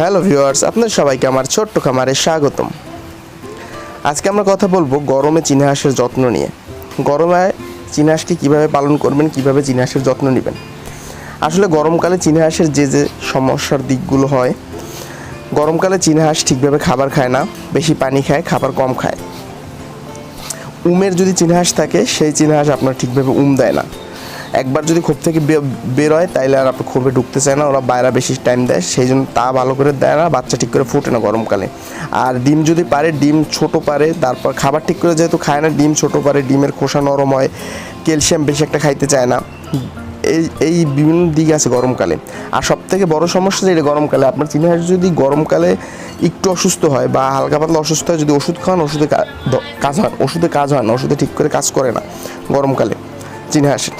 Hello viewers, আপনাদের সবাইকে আমার ছোট্ট খামারে স্বাগতম। আজকে আমরা কথা বলব গরমে চীনাহাঁসের যত্ন নিয়ে। গরমে চীনাহাঁসকে কীভাবে পালন করবেন, কীভাবে চীনাহাঁসের যত্ন নেবেন? আসলে গরমকালে চীনাহাঁসের যে যে সমস্যার দিকগুলো হয়, গরমকালে চীনাহাঁস ঠিকভাবে খাবার খায় না, বেশি পানি খায়, খাবার কম খায়। উমের যদি চীনাহাঁস থাকে, সেই চীনাহাঁস আপনার ঠিকভাবে উম দেয় না। একবার যদি খোপ থেকে বের হয়, তাইলে আর আপনার খোপে ঢুকতে চায় না, ওরা বাইরে বেশি টাইম দেয়, সেই জন্য তা ভালো করে দেয় না, বাচ্চা ঠিক করে ফোটে না গরমকালে। আর ডিম যদি পারে, ডিম ছোট পারে, তারপর খাবার ঠিক করে যেহেতু খায় না, ডিম ছোট পারে, ডিমের খোসা নরম হয়, ক্যালসিয়াম বেশি একটা খাইতে চায় না। এই এই বিভিন্ন দিক আছে গরমকালে। আর সব থেকে বড় সমস্যা যেটা গরমকালে, আপনার চিনাহাস যদি গরমকালে একটু অসুস্থ হয় বা হালকা পাতলা অসুস্থ হয়, যদি ওষুধ খাওয়ান, ওষুধে কাজ হয়, ওষুধে কাজ হয় না, ওষুধে ঠিক করে কাজ করে না গরমকালে চিনাহাসে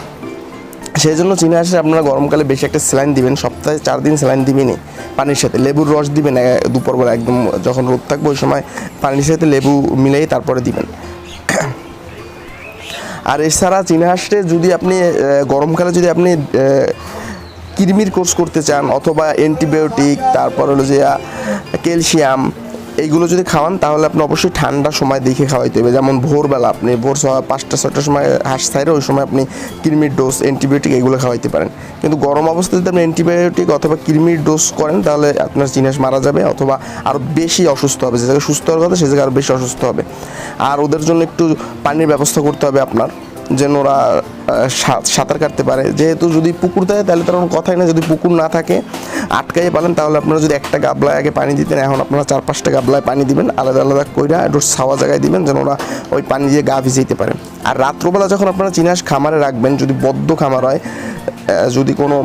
সেই জন্য চীনা হাঁসের আপনারা গরমকালে বেশি একটা স্যালাইন দিবেন, সপ্তাহে চার দিন স্যালাইন দিবেনই পানির সাথে। লেবুর রস দিবেন দুপুরবেলা একদম যখন রোদ থাকবে ওই সময় পানির সাথে লেবু মিলাই তারপরে দিবেন। আর এছাড়া চীনা হাঁসে যদি আপনি গরমকালে যদি আপনি কৃমির কোর্স করতে চান, অথবা অ্যান্টিবায়োটিক, তারপর হলো যে ক্যালসিয়াম এইগুলো যদি খাওয়ান, তাহলে আপনি অবশ্যই ঠান্ডা সময় দেখে খাওয়াইতে হবে যেমন ভোরবেলা আপনি ভোর পাঁচটা ছটার সময় হাঁস ছাইরে ওই সময় আপনি কৃমির ডোজ অ্যান্টিবায়োটিক এগুলো খাওয়াইতে পারেন। কিন্তু গরম অবস্থায় যদি আপনি অ্যান্টিবায়োটিক অথবা কৃমির ডোজ করেন, তাহলে আপনার চিনাস মারা যাবে অথবা আরও বেশি অসুস্থ হবে। যে জায়গায় সুস্থ হওয়ার কথা, সে জায়গায় আরও বেশি অসুস্থ হবে। আর ওদের জন্য একটু পানির ব্যবস্থা করতে হবে আপনার, যেন ওরা সাঁতার কাটতে পারে। যেহেতু যদি পুকুর থাকে, তাহলে তার কোনো কথাই না যদি পুকুর না থাকে, আটকাইয়ে পারেন তাহলে আপনারা যদি একটা গাবলায় আগে পানি দিতেন, এখন আপনারা চার পাঁচটা গাবলায় পানি দিবেন, আলাদা আলাদা কইরা একটু ছাওয়া জায়গায় দিবেন, যেন ওরা ওই পানি দিয়ে গা ভিজাইতে পারে। আর রাত্রবেলা যখন আপনারা চিনাস খামারে রাখবেন, যদি বদ্ধ খামার হয় যদি কোনো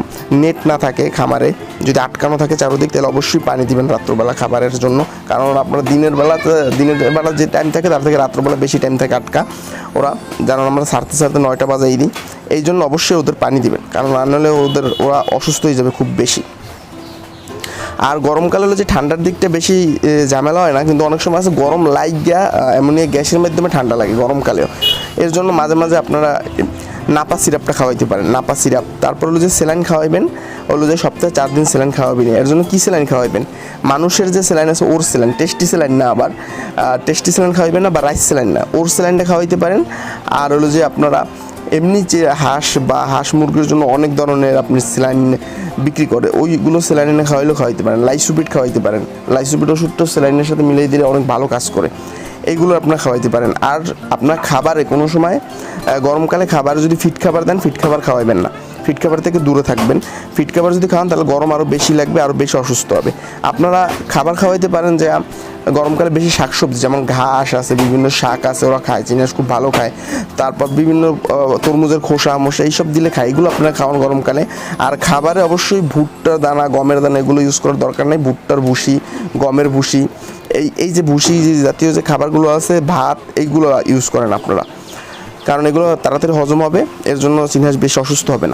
নেট না থাকে খামারে, যদি আটকানো থাকে চারোদিক, তাহলে অবশ্যই পানি দিবেন রাত্রবেলা খাবারের জন্য। কারণ আপনার দিনের বেলাতে, দিনের বেলা যে টাইম থাকে, তার থেকে রাত্রবেলা বেশি টাইম থাকে আটকা। ওরা যেন আমরা সারতে সারতে নয়টা বাজাই দিই। এই জন্য অবশ্যই ওদের পানি দিবেন। কারণ না নাহলে ওদের, ওরা অসুস্থ হয়ে যাবে খুব বেশি। আর গরমকালে হলো যে ঠান্ডার দিকটা বেশি ঝামেলা হয় না, কিন্তু অনেক সময় আছে গরম লাইগা অ্যামোনিয়া গ্যাসের মাধ্যমে ঠান্ডা লাগে গরমকালেও। এর জন্য মাঝে মাঝে আপনারা নাপা সিরাপটা খাওয়াইতে পারেন। নাপা সিরাপ। তারপর হলো যে স্যালাইন খাওয়াইবেন, হলো যে সপ্তাহে চার দিন স্যালাইন খাওয়াবেন। এর জন্য কী স্যালাইন খাওয়াইবেন? মানুষের যে স্যালাইন আছে, ওর স্যালাইন, টেস্টি স্যালাইন না আবার। টেস্টি স্যালাইন খাওয়াইবেন না বা রাইস স্যালাইন না। ওর স্যালাইনটা খাওয়াইতে পারেন। আর হলো যে আপনারা এমনি যে হাঁস বা হাঁস মুরগির জন্য অনেক ধরনের আপনি স্যালাইন বিক্রি করে, ওইগুলো স্যালাইনে খাওয়াইলেও খাওয়াইতে পারেন। লাইসুপিট খাওয়াইতে পারেন। লাইসুপিট ওষুধটা স্যালাইনের সাথে মিলিয়ে দিলে অনেক ভালো কাজ করে। এইগুলো আপনার খাওয়াইতে পারেন। আর আপনার খাবারে কোনো সময় গরমকালে খাবার যদি ফিট খাবার দেন, ফিট খাবার খাওয়াইবেন না। ফিট খাবার থেকে দূরে থাকবেন। ফিট খাবার যদি খাওয়ান, তাহলে গরম আরও বেশি লাগবে আরও বেশি অসুস্থ হবে। আপনারা খাবার খাওয়াইতে পারেন যে গরমকালে বেশি শাকসবজি, যেমন ঘাস আছে, বিভিন্ন শাক আছে, ওরা খায় চিনাস খুব ভালো খায়। তারপর বিভিন্ন তরমুজের খোসা মোসা এইসব দিলে খায়, এগুলো আপনারা খাওয়ান গরমকালে। আর খাবারে অবশ্যই ভুট্টার দানা, গমের দানা, এগুলো ইউজ করার দরকার নেই। ভুট্টার ভুসি, গমের ভুসি এই এই যে ভুসি, যে জাতীয় যে খাবারগুলো আছে, ভাত, এইগুলো ইউজ করেন আপনারা। কারণ এগুলো তাড়াতাড়ি হজম হবে, এর জন্য চিনহাস বেশি অসুস্থ হবে না।